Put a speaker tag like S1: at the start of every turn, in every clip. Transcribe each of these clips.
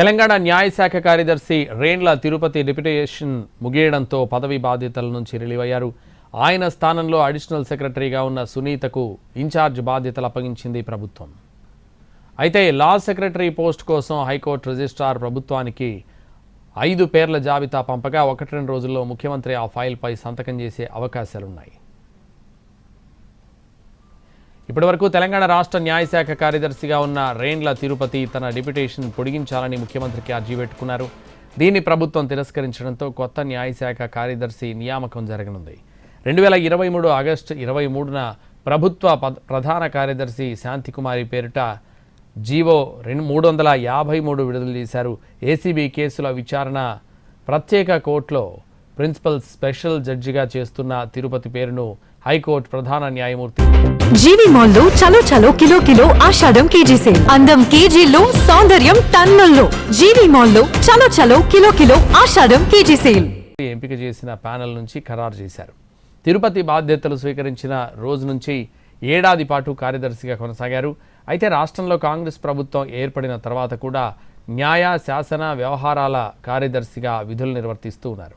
S1: తెలంగాణ న్యాయశాఖ కార్యదర్శి రేండ్ల తిరుపతి డిప్యుటేషన్ ముగియడంతో పదవి బాధ్యతల నుంచి రిలీవ్ అయ్యారు. ఆయన స్థానంలో అడిషనల్ సెక్రటరీగా ఉన్న సునీతకు ఇన్ఛార్జ్ బాధ్యతలు అప్పగించింది ప్రభుత్వం. అయితే లా సెక్రటరీ పోస్ట్ కోసం హైకోర్టు రిజిస్ట్రార్ ప్రభుత్వానికి ఐదు పేర్ల జాబితా పంపగా ఒకటి రెండు రోజుల్లో ముఖ్యమంత్రి ఆ ఫైల్పై సంతకం చేసే అవకాశాలున్నాయి. ఇప్పటివరకు తెలంగాణ రాష్ట్ర న్యాయశాఖ కార్యదర్శిగా ఉన్న రేండ్ల తిరుపతి తన డిప్యుటేషన్ పొడిగించాలని ముఖ్యమంత్రికి అర్జీ పెట్టుకున్నారు. దీన్ని ప్రభుత్వం తిరస్కరించడంతో కొత్త న్యాయశాఖ కార్యదర్శి నియామకం జరగనుంది. రెండు వేల ఇరవై మూడు ఆగస్టు ఇరవై మూడున ప్రభుత్వ ప్రధాన కార్యదర్శి శాంతికుమారి పేరిట జీవో రెండు మూడు వందల యాభై మూడు విడుదల చేశారు. ఏసీబీ కేసుల విచారణ ప్రత్యేక కోర్టులో ప్రిన్సిపల్ స్పెషల్ జడ్జిగా చేస్తున్న తిరుపతి పేరును హైకోర్టు ప్రధాన న్యాయమూర్తి
S2: జీవి మాల్లో చలో చలో kilo kilo Ashadham KG sale. అందం కేజీల్లో సౌందర్యం టన్నుల్లో. జీవి మాల్లో చలో చలో kilo kilo Ashadham KG sale.
S1: ఎంపిక చేసిన ప్యానెల్ నుంచి ఖరారు చేశారు. తిరుపతి బాధ్యతలు స్వీకరించిన రోజు నుంచి ఏడాది పాటు కార్యదర్శిగా కొనసాగారు. అయితే రాష్ట్రంలో కాంగ్రెస్ ప్రభుత్వం ఏర్పడిన తర్వాత కూడా న్యాయ శాసన వ్యవహారాల కార్యదర్శిగా విధులు నిర్వర్తిస్తూ ఉన్నారు.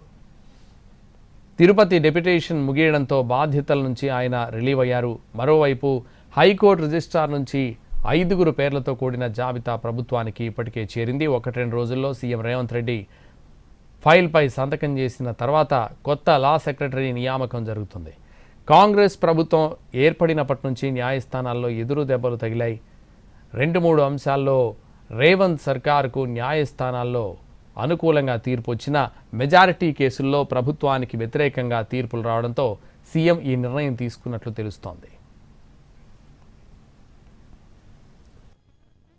S1: తిరుపతి డెప్యుటేషన్ ముగియడంతో బాధ్యతల నుంచి ఆయన రిలీవ్ అయ్యారు. మరోవైపు హైకోర్టు రిజిస్ట్రార్ నుంచి ఐదుగురు పేర్లతో కూడిన జాబితా ప్రభుత్వానికి ఇప్పటికే చేరింది. ఒకటి రెండు రోజుల్లో సీఎం రేవంత్ రెడ్డి ఫైల్పై సంతకం చేసిన తర్వాత కొత్త లా సెక్రటరీ నియామకం జరుగుతుంది. కాంగ్రెస్ ప్రభుత్వం ఏర్పడినప్పటి నుంచి న్యాయస్థానాల్లో ఎదురు దెబ్బలు తగిలాయి. రెండు మూడు అంశాల్లో రేవంత్ సర్కార్కు న్యాయస్థానాల్లో అనుకూలంగా తీర్పు వచ్చిన మెజారిటీ కేసుల్లో ప్రభుత్వానికి వ్యతిరేకంగా తీర్పులు రావడంతో సీఎం ఈ నిర్ణయం తీసుకున్నట్లు తెలుస్తోంది.